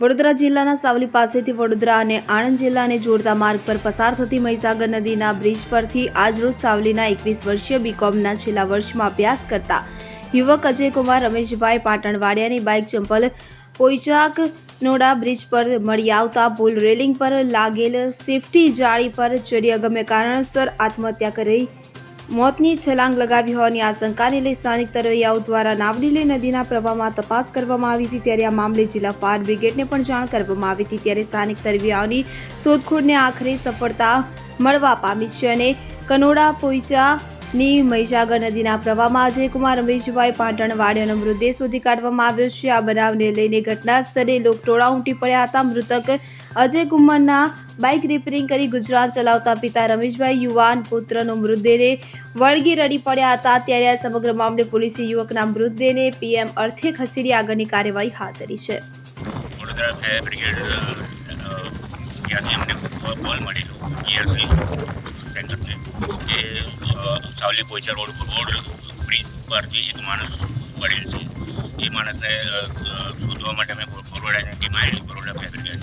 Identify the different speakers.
Speaker 1: વડોદરા જિલ્લાના સાવલી પાસેથી વડોદરા અને આણંદ જિલ્લાને જોડતા માર્ગ પર પસાર થતી મહીસાગર નદીના બ્રિજ પરથી આજરોજ સાવલીના એકવીસ વર્ષીય બીકોમના છેલ્લા વર્ષમાં અભ્યાસ કરતા યુવક અજયકુમાર રમેશભાઈ પાટણવાડિયાની બાઇક ચંપલ પોઈચાક નોડા બ્રિજ પર મળી આવતા પુલ રેલિંગ પર લાગેલ સેફટી જાળી પર ચડી અગમ્ય કારણસર આત્મહત્યા કરી મોતની છલાંગ લગાવી હોવાની આશંકાને લઈ સ્થાનિક તરવૈયાઓ દ્વારા નાવડીલી નદીના પ્રવાહમાં તપાસ કરવામાં આવી હતી ત્યારે આ મામલે જિલ્લા ફાયર બ્રિગેડને પણ જાણ કરવામાં આવી હતી ત્યારે સ્થાનિક તરવૈયાઓની શોધખોળને આખરે સફળતા મળવા પામી છે અને કનોડા, પોઈચાની, મહીસાગર નદીના પ્રવાહમાં અજયકુમાર રમેશભાઈ પાટણવાડિયાનો મૃતદેહ શોધી કાઢવામાં આવ્યો છે. આ બનાવને લઈને ઘટના સ્થળે લોકટોળા ઉમટી પડ્યા હતા. મૃતક અજય કુમારના બાઇક રિપેરિંગ કરી ગુજરાત ચલાવતા પિતા રમેશભાઈ યુવાન પુત્રનો મૃતદેહને વળગી રડી પડ્યા હતા. ત્યારે આ સમગ્ર મામલે પોલીસે યુવકના મૃતદેહને પીએમ અર્થે ખસેડી આગળની કાર્યવાહી હાથ ધરી છે.
Speaker 2: પડેલ છે એ માણસને શોધવા માટે અમે બરોડા બરોડા ફાયર બ્રિગેડ